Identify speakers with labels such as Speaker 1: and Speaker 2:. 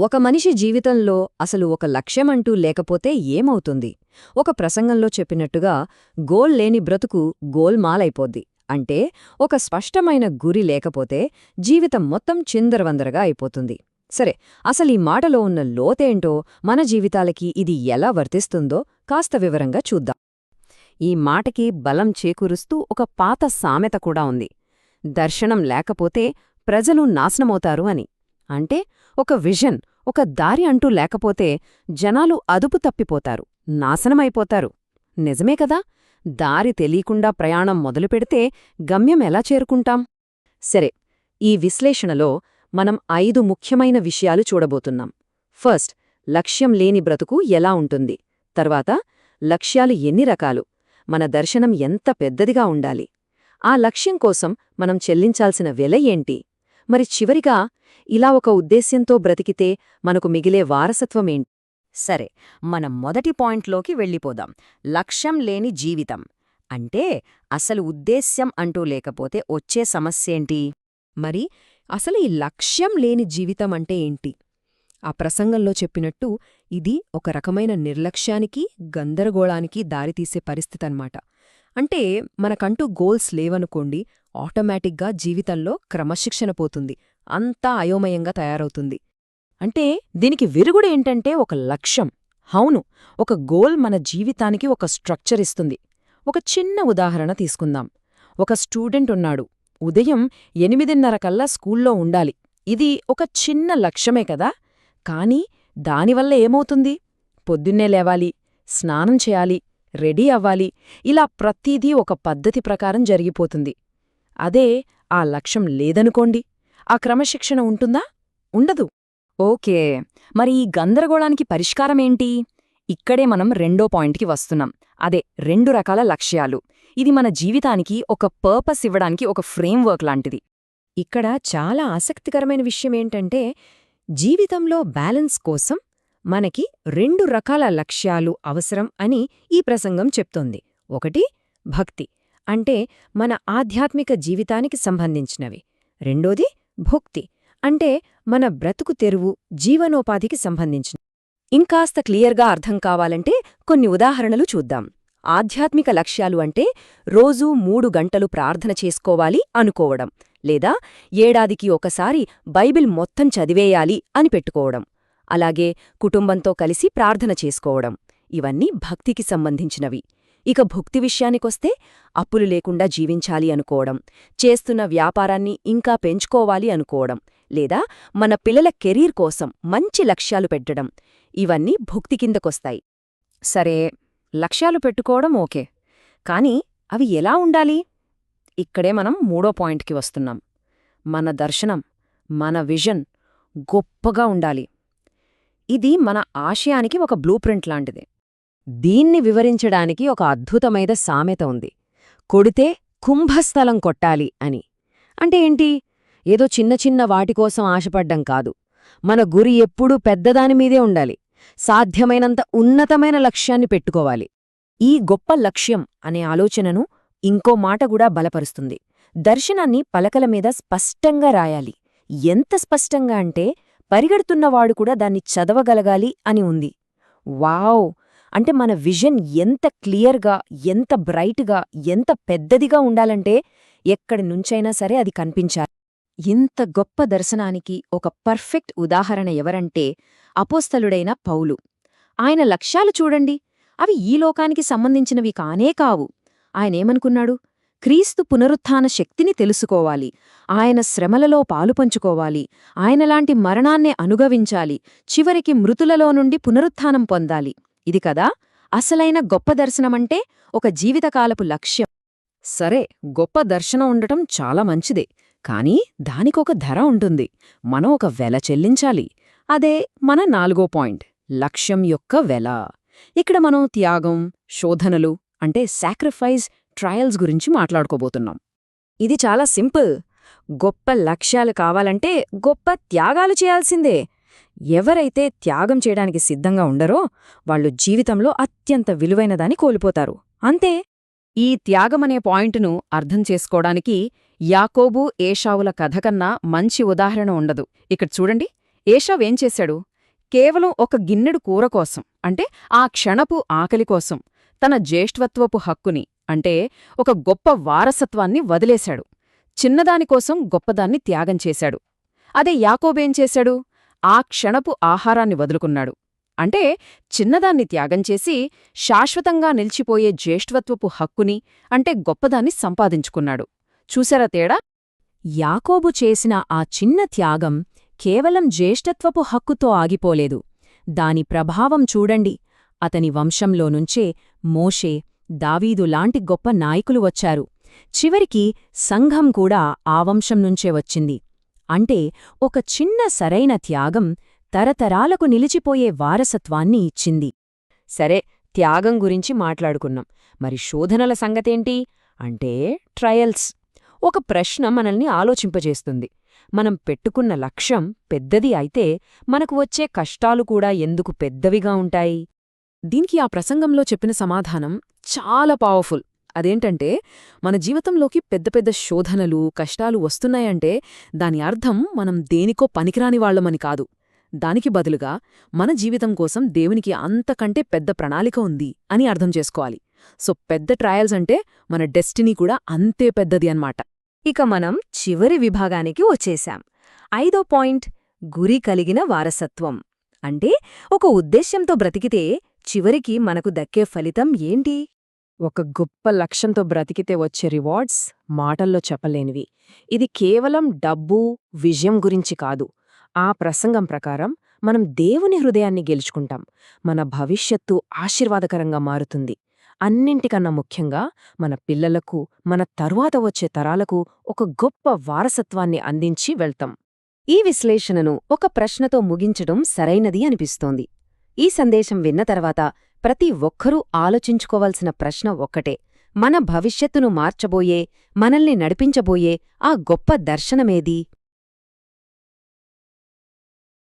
Speaker 1: ఒక మనిషి జీవితంలో అసలు ఒక లక్ష్యమంటూ లేకపోతే ఏమవుతుంది? ఒక ప్రసంగంలో చెప్పినట్టుగా గోల్ లేని బ్రతుకు గోల్మాలైపోద్ది అంటే ఒక స్పష్టమైన గురి లేకపోతే జీవితం మొత్తం చిందరవందరగా అయిపోతుంది. సరే అసలీ మాటలో ఉన్న లోతేంటో మన జీవితాలకి ఇది ఎలా వర్తిస్తుందో కాస్త వివరంగా చూద్దాం. ఈ మాటకి బలం చేకూరుస్తూ ఒక పాత సామెత కూడా ఉంది. దర్శనం లేకపోతే ప్రజలు నాశనమవుతారు అని. అంటే ఒక విజన్ ఒక దారి అంటూ లేకపోతే జనాలు అదుపు తప్పిపోతారు నాశనమైపోతారు. నిజమే కదా? దారి తెలియకుండా ప్రయాణం మొదలుపెడితే గమ్యం ఎలా చేరుకుంటాం? సరే ఈ విశ్లేషణలో మనం ఐదు ముఖ్యమైన విషయాలు చూడబోతున్నాం. ఫస్ట్ లక్ష్యం లేని బ్రతుకు ఎలా ఉంటుంది? తర్వాత లక్ష్యాలు ఎన్ని రకాలు? మన దర్శనం ఎంత పెద్దదిగా ఉండాలి? ఆ లక్ష్యం కోసం మనం చెల్లించాల్సిన వెల ఏంటి? మరి చివరిగా ఇలా ఒక ఉద్దేశ్యంతో బ్రతికితే మనకు మిగిలే వారసత్వమేంటి సరే మనం మొదటి పాయింట్లోకి వెళ్ళిపోదాం. లక్ష్యం లేని జీవితం. అంటే అసలు ఉద్దేశ్యం అంటూ లేకపోతే వచ్చే సమస్యేంటి
Speaker 2: మరి అసలు ఈ లక్ష్యం లేని జీవితం అంటే ఏంటి? ఆ ప్రసంగంలో చెప్పినట్టు ఇది ఒక రకమైన నిర్లక్ష్యానికి గందరగోళానికి దారితీసే పరిస్థితి అన్నమాట అంటే మనకంటూ గోల్స్ లేవనుకోండి ఆటోమేటిక్గా జీవితంలో క్రమశిక్షణ పోతుంది. అంతా అయోమయంగా తయారవుతుంది.
Speaker 1: అంటే దీనికి విరుగుడేంటంటే ఒక లక్ష్యం. అవును ఒక గోల్ మన జీవితానికి ఒక స్ట్రక్చర్ ఇస్తుంది. ఒక చిన్న ఉదాహరణ తీసుకుందాం. ఒక స్టూడెంట్ ఉన్నాడు. ఉదయం ఎనిమిదిన్నర కల్లా స్కూల్లో ఉండాలి. ఇది ఒక చిన్న లక్ష్యమే కదా? కానీ దానివల్ల ఏమవుతుంది? పొద్దున్నే లేవాలి స్నానం చేయాలి రెడీ అవ్వాలి. ఇలా ప్రతీదీ ఒక పద్ధతి ప్రకారం జరిగిపోతుంది. అదే ఆ లక్ష్యం లేదనుకోండి. ఆ క్రమశిక్షణ ఉంటుందా? ఉండదు. ఓకే. మరి ఈ గందరగోళానికి పరిష్కారమేంటి ఇక్కడే మనం రెండో పాయింట్కి వస్తున్నాం. అదే రెండు రకాల లక్ష్యాలు. ఇది మన జీవితానికి ఒక పర్పస్ ఇవ్వడానికి ఒక ఫ్రేమ్వర్క్ లాంటిది.
Speaker 2: ఇక్కడ చాలా ఆసక్తికరమైన విషయమేంటంటే జీవితంలో బ్యాలెన్స్ కోసం మనకి రెండు రకాల లక్ష్యాలు అవసరం అని ఈ ప్రసంగం చెప్తోంది. ఒకటి భక్తి. అంటే మన ఆధ్యాత్మిక జీవితానికి సంబంధించినవి. రెండోది భుక్తి. అంటే మన బ్రతుకు తెరువు జీవనోపాధికి సంబంధించిన.
Speaker 1: ఇంకాస్త క్లియర్గా అర్థం కావాలంటే కొన్ని ఉదాహరణలు చూద్దాం. ఆధ్యాత్మిక లక్ష్యాలు అంటే రోజూ మూడు గంటలు ప్రార్థన చేసుకోవాలి అనుకోవడం లేదా ఏడాదికి ఒకసారి బైబిల్ మొత్తం చదివేయాలి అని పెట్టుకోవడం అలాగే కుటుంబంతో కలిసి ప్రార్థన చేసుకోవడం. ఇవన్నీ భక్తికి సంబంధించినవి. ఇక భుక్తి విషయానికొస్తే అప్పులు లేకుండా జీవించాలి అనుకోవడం చేస్తున్న వ్యాపారాన్ని ఇంకా పెంచుకోవాలి అనుకోవడం లేదా మన పిల్లల కెరీర్ కోసం మంచి లక్ష్యాలు పెట్టడం ఇవన్నీ భుక్తి కిందకొస్తాయి. సరే లక్ష్యాలు పెట్టుకోవడం ఓకే కాని అవి ఎలా ఉండాలి? ఇక్కడే మనం మూడో పాయింట్కి వస్తున్నాం. మన దర్శనం మన విజన్ గొప్పగా ఉండాలి. ఇది మన ఆశయానికి ఒక బ్లూ ప్రింట్ లాంటిది. దీన్ని వివరించడానికి ఒక అద్భుతమైన సామెత ఉంది. కొడితే కుంభస్థలం కొట్టాలి అని. అంటే ఏంటి? ఏదో చిన్న చిన్న వాటికోసం ఆశపడ్డం కాదు. మన గురి ఎప్పుడూ పెద్దదానిమీదే ఉండాలి. సాధ్యమైనంత ఉన్నతమైన లక్ష్యాన్ని పెట్టుకోవాలి. ఈ గొప్ప లక్ష్యం అనే ఆలోచనను ఇంకో మాట కూడా బలపరుస్తుంది. దర్శనాన్ని పలకల మీద స్పష్టంగా రాయాలి. ఎంత స్పష్టంగా అంటే పరిగెడుతున్నవాడు కూడా దాన్ని చదవగలగాలి అని ఉంది. వావ్! అంటే మన విజన్ ఎంత క్లియర్గా ఎంత బ్రైట్గా ఎంత పెద్దదిగా ఉండాలంటే ఎక్కడి నుంచైనా సరే అది కనిపించాలి. ఇంత గొప్ప దర్శనానికి ఒక పర్ఫెక్ట్ ఉదాహరణ ఎవరంటే అపోస్తలుడైన పౌలు. ఆయన లక్ష్యాలు చూడండి. అవి ఈ లోకానికి సంబంధించినవి కానే కావు. ఆయనేమనుకున్నాడు? క్రీస్తు పునరుత్థాన శక్తిని తెలుసుకోవాలి. ఆయన శ్రమలలో పాలుపంచుకోవాలి ఆయనలాంటి మరణాన్నే అనుగవించాలి చివరికి మృతులలో నుండి పునరుత్థానం పొందాలి. ఇది కదా? అసలైన గొప్ప దర్శనమంటే ఒక జీవితకాలపు లక్ష్యం. సరే గొప్ప దర్శనం ఉండటం చాలా మంచిదే కానీ దానికొక ధర ఉంటుంది. మనం ఒక వెల చెల్లించాలి. అదే మన నాలుగో పాయింట్ లక్ష్యం యొక్క వెల. ఇక్కడ మనం త్యాగం శోధనలు అంటే సాక్రిఫైస్ ట్రయల్స్ గురించి మాట్లాడుకోబోతున్నాం. ఇది చాలా సింపుల్. గొప్ప లక్ష్యాలు కావాలంటే గొప్ప త్యాగాలు చేయాల్సిందే. ఎవరైతే త్యాగం చేయడానికి సిద్ధంగా ఉండరో వాళ్ళు జీవితంలో అత్యంత విలువైనదాన్ని కోల్పోతారు. అంతే ఈ త్యాగమనే పాయింట్ను అర్థం చేసుకోవడానికి యాకోబు ఏషావుల కథ కన్నా మంచి ఉదాహరణ ఉండదు. ఇక్కడ చూడండి
Speaker 3: ఏషవ్ ఏం చేశాడు? కేవలం ఒక గిన్నెడు కూర కోసం అంటే ఆ క్షణపు ఆకలి కోసం తన జ్యేష్ఠత్వపు హక్కుని అంటే ఒక గొప్ప వారసత్వాన్ని వదిలేశాడు. చిన్నదానికోసం గొప్పదాన్ని త్యాగం చేశాడు. అదే యాకోబేం చేశాడు? ఆ క్షణపు ఆహారాన్ని వదులుకున్నాడు. అంటే చిన్నదాన్ని త్యాగంచేసి శాశ్వతంగా నిలిచిపోయే జ్యేష్ఠత్వపు హక్కుని అంటే గొప్పదాన్ని సంపాదించుకున్నాడు. చూసారా తేడా?
Speaker 2: యాకోబు చేసిన ఆ చిన్న త్యాగం కేవలం జ్యేష్ఠత్వపు హక్కుతో ఆగిపోలేదు. దాని ప్రభావం చూడండి. అతని వంశంలో నుంచే మోషే దావీదు లాంటి గొప్ప నాయకులు వచ్చారు. చివరికి సంఘం కూడా ఆ వంశం నుంచే వచ్చింది. అంటే ఒక చిన్న సరైన త్యాగం తరతరాలకు నిలిచిపోయే వారసత్వాన్ని ఇచ్చింది. సరే త్యాగం గురించి మాట్లాడుకున్నాం. మరి శోధనల సంగతేంటి? అంటే ట్రయల్స్. ఒక ప్రశ్న మనల్ని ఆలోచింపజేస్తుంది. మనం పెట్టుకున్న లక్ష్యం పెద్దది అయితే మనకు వచ్చే కష్టాలు కూడా ఎందుకు పెద్దవిగా ఉంటాయి?
Speaker 3: దీనికి ఆ ప్రసంగంలో చెప్పిన సమాధానం చాలా పవర్ఫుల్ అదేంటంటే మన జీవితంలోకి పెద్ద పెద్ద శోధనలు కష్టాలు వస్తున్నాయంటే దాని అర్థం మనం దేనికో పనికిరాని వాళ్ళమని కాదు. దానికి బదులుగా మన జీవితం కోసం దేవునికి అంతకంటే పెద్ద ప్రణాళిక ఉంది అని అర్థం చేసుకోవాలి. సో పెద్ద ట్రయల్స్ అంటే మన డెస్టినీ కూడా అంతే పెద్దది అన్నమాట.
Speaker 1: ఇక మనం చివరి విభాగానికి వచ్చేశాం. ఐదో పాయింట్ గురి కలిగిన వారసత్వం. అంటే ఒక ఉద్దేశ్యంతో బ్రతికితే చివరికి మనకు దక్కే ఫలితం ఏంటి?
Speaker 2: ఒక గొప్ప లక్ష్యంతో బ్రతికితే వచ్చే రివార్డ్స్ మాటల్లో చెప్పలేనివి. ఇది కేవలం డబ్బు విజయం గురించి కాదు. ఆ ప్రసంగం ప్రకారం మనం దేవుని హృదయాన్ని గెలుచుకుంటాం. మన భవిష్యత్తు ఆశీర్వాదకరంగా మారుతుంది. అన్నింటికన్నా ముఖ్యంగా మన పిల్లలకు మన తరువాత వచ్చే తరాలకు ఒక గొప్ప వారసత్వాన్ని అందించి వెళ్తాం.
Speaker 1: ఈ విశ్లేషణను ఒక ప్రశ్నతో ముగించడం సరైనది అనిపిస్తోంది. ఈ సందేశం విన్న తర్వాత ప్రతి ఒక్కరూ ఆలోచించుకోవాల్సిన ప్రశ్న ఒక్కటే. మన భవిష్యత్తును మార్చబోయే మనల్ని నడిపించబోయే ఆ గొప్ప దర్శనమేది?